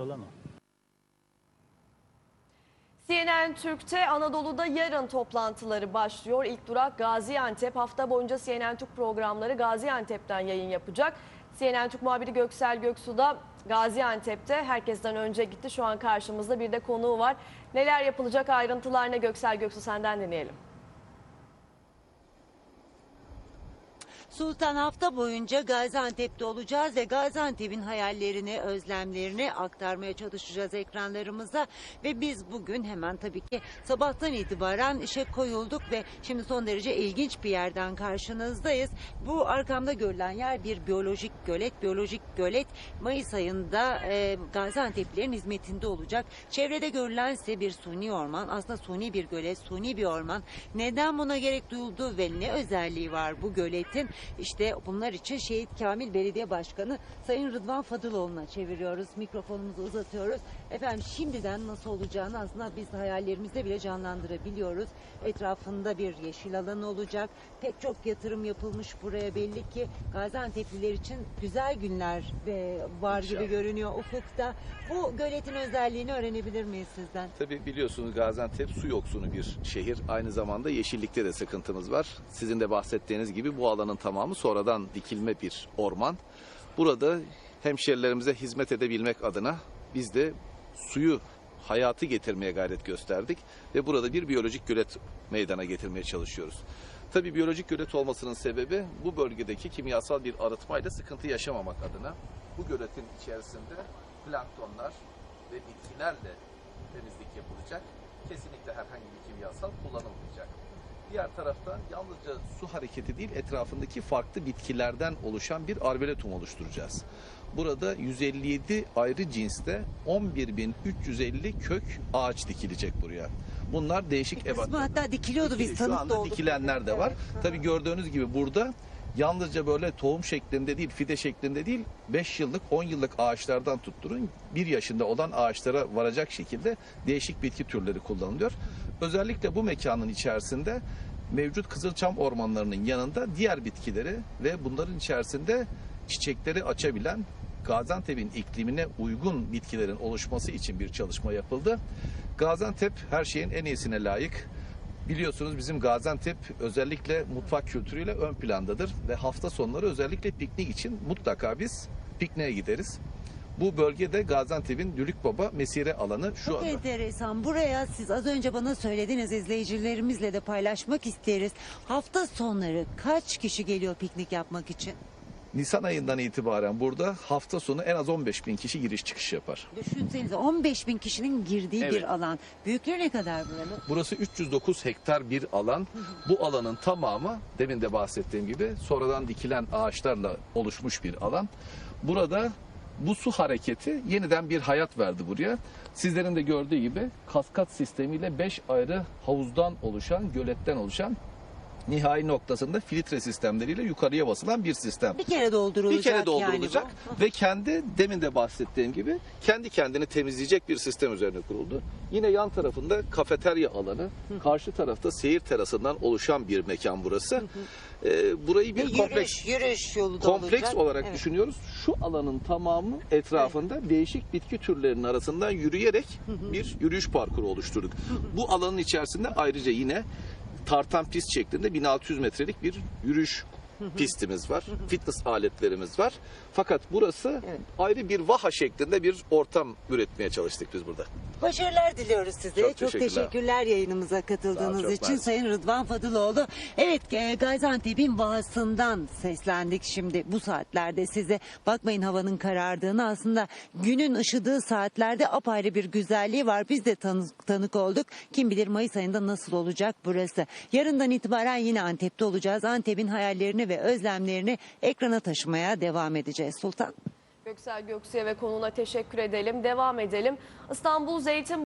olan o. CNN Türk'te Anadolu'da yarın toplantıları başlıyor. İlk durak Gaziantep. Hafta boyunca CNN Türk programları Gaziantep'ten yayın yapacak. CNN Türk muhabiri Göksel Göksu da Gaziantep'te herkesten önce gitti. Şu an karşımızda bir de konuğu var. Neler yapılacak ayrıntılar ne Göksel Göksu senden dinleyelim. Sultan hafta boyunca Gaziantep'te olacağız ve Gaziantep'in hayallerini, özlemlerini aktarmaya çalışacağız ekranlarımıza. Ve biz bugün hemen tabii ki sabahtan itibaren işe koyulduk ve şimdi son derece ilginç bir yerden karşınızdayız. Bu arkamda görülen yer bir biyolojik gölet. Biyolojik gölet Mayıs ayında e, Gaziantep'lilerin hizmetinde olacak. Çevrede görülen ise bir suni orman. Aslında suni bir gölet, suni bir orman. Neden buna gerek duyuldu ve ne özelliği var bu göletin? İşte bunlar için Şehit Kamil Belediye Başkanı Sayın Rıdvan Fadıloğlu'na çeviriyoruz. Mikrofonumuzu uzatıyoruz. Efendim şimdiden nasıl olacağını aslında biz hayallerimizde bile canlandırabiliyoruz. Etrafında bir yeşil alan olacak. Pek çok yatırım yapılmış buraya belli ki Gaziantep'liler için güzel günler var gibi görünüyor ufukta. Bu göletin özelliğini öğrenebilir miyiz sizden? Tabii biliyorsunuz Gaziantep su yoksunu bir şehir. Aynı zamanda yeşillikte de sıkıntımız var. Sizin de bahsettiğiniz gibi bu alanın tamamı sonradan dikilme bir orman. Burada hemşerilerimize hizmet edebilmek adına biz de suyu hayatı getirmeye gayret gösterdik ve burada bir biyolojik gölet meydana getirmeye çalışıyoruz. Tabii biyolojik gölet olmasının sebebi bu bölgedeki kimyasal bir arıtmayla sıkıntı yaşamamak adına bu göletin içerisinde planktonlar ve bitkilerle temizlik yapılacak. Kesinlikle herhangi bir kimyasal kullanılmayacak. Diğer tarafta yalnızca su hareketi değil etrafındaki farklı bitkilerden oluşan bir arboretum oluşturacağız. Burada 157 ayrı cinste 11.350 kök ağaç dikilecek buraya. Bunlar değişik ebatlar. hatta dikiliyordu biz Şu tanık da anda olduk. dikilenler de var. Evet. Tabii gördüğünüz gibi burada yalnızca böyle tohum şeklinde değil, fide şeklinde değil, 5 yıllık, 10 yıllık ağaçlardan tutturun 1 yaşında olan ağaçlara varacak şekilde değişik bitki türleri kullanılıyor. Özellikle bu mekanın içerisinde mevcut kızılçam ormanlarının yanında diğer bitkileri ve bunların içerisinde çiçekleri açabilen Gaziantep'in iklimine uygun bitkilerin oluşması için bir çalışma yapıldı. Gaziantep her şeyin en iyisine layık. Biliyorsunuz bizim Gaziantep özellikle mutfak kültürüyle ön plandadır ve hafta sonları özellikle piknik için mutlaka biz pikniğe gideriz. Bu bölgede Gaziantep'in Dülükbaba mesire alanı şu Çok anda. enteresan. Buraya siz az önce bana söylediniz izleyicilerimizle de paylaşmak isteriz. Hafta sonları kaç kişi geliyor piknik yapmak için? Nisan ayından itibaren burada hafta sonu en az 15 bin kişi giriş çıkış yapar. Düşünsenize 15 bin kişinin girdiği Evet. bir alan. Büyüklüğü ne kadar buranın? Burası 309 hektar bir alan. Bu alanın tamamı demin de bahsettiğim gibi sonradan dikilen ağaçlarla oluşmuş bir alan. Burada bu su hareketi yeniden bir hayat verdi buraya. Sizlerin de gördüğü gibi kaskat sistemiyle 5 ayrı havuzdan oluşan, göletten oluşan nihai noktasında filtre sistemleriyle yukarıya basılan bir sistem. Bir kere doldurulacak Bir kere doldurulacak yani bu. ve kendi demin de bahsettiğim gibi kendi kendini temizleyecek bir sistem üzerine kuruldu. Yine yan tarafında kafeterya alanı, karşı tarafta seyir terasından oluşan bir mekan burası. Ee, burayı Ve bir kompleks yürüyüş, yürüyüş yolu da kompleks olacak. olarak Evet. düşünüyoruz. Şu alanın tamamı etrafında değişik bitki türlerinin arasından yürüyerek bir yürüyüş parkuru oluşturduk. Bu alanın içerisinde ayrıca yine tartan pist şeklinde 1600 metrelik bir yürüyüş pistimiz var. Fitness aletlerimiz var. Fakat burası Evet. ayrı bir vaha şeklinde bir ortam üretmeye çalıştık biz burada. Başarılar diliyoruz size. Çok Çok, teşekkürler. teşekkürler yayınımıza katıldığınız Sağ ol, çok için. Sayın Rıdvan Fadıloğlu. Evet e, Gaziantep'in vahasından seslendik şimdi bu saatlerde size. Bakmayın havanın karardığını aslında günün ışıdığı saatlerde apayrı bir güzelliği var. Biz de tanık, tanık olduk. Kim bilir Mayıs ayında nasıl olacak burası. Yarından itibaren yine Antep'te olacağız. Antep'in hayallerini ve özlemlerini ekrana taşımaya devam edeceğiz Sultan. Göksel Göksu'ya ve konuğuna teşekkür edelim. Devam edelim. İstanbul Zeytin